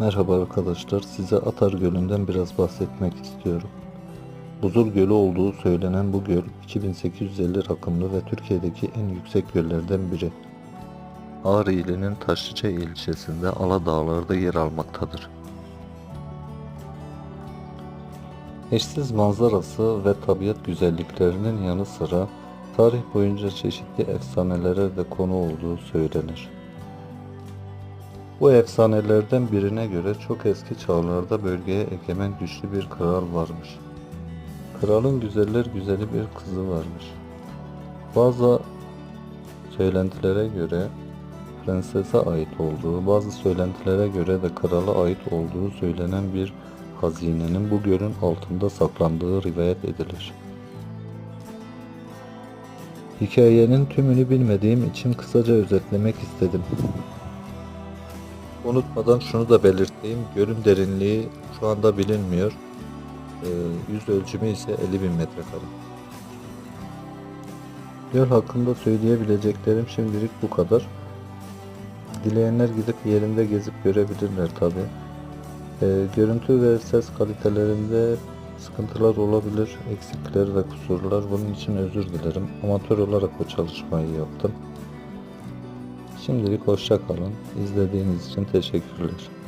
Merhaba arkadaşlar, size Atar Gölü'nden biraz bahsetmek istiyorum. Buzul Gölü olduğu söylenen bu göl 2850 rakımlı ve Türkiye'deki en yüksek göllerden biri. Ağrı ilinin Taşlıca ilçesinde Ala Dağları'da yer almaktadır. Eşsiz manzarası ve tabiat güzelliklerinin yanı sıra tarih boyunca çeşitli efsanelere de konu olduğu söylenir. Bu efsanelerden birine göre çok eski çağlarda bölgeye egemen güçlü bir kral varmış. Kralın güzeller güzeli bir kızı varmış. Bazı söylentilere göre prensese ait olduğu, bazı söylentilere göre de krala ait olduğu söylenen bir hazinenin bu gölün altında saklandığı rivayet edilir. Hikayenin tümünü bilmediğim için kısaca özetlemek istedim. Unutmadan şunu da belirteyim. Gölün derinliği şu anda bilinmiyor. Ee, yüz ölçümü ise 50 bin metrekare. Göl hakkında söyleyebileceklerim şimdilik bu kadar. Dileyenler gidip yerinde gezip görebilirler tabi. görüntü ve ses kalitelerinde sıkıntılar olabilir, eksikler ve kusurlar. Bunun için özür dilerim. Amatör olarak bu çalışmayı yaptım. Şimdilik hoşça kalın. İzlediğiniz için teşekkürler.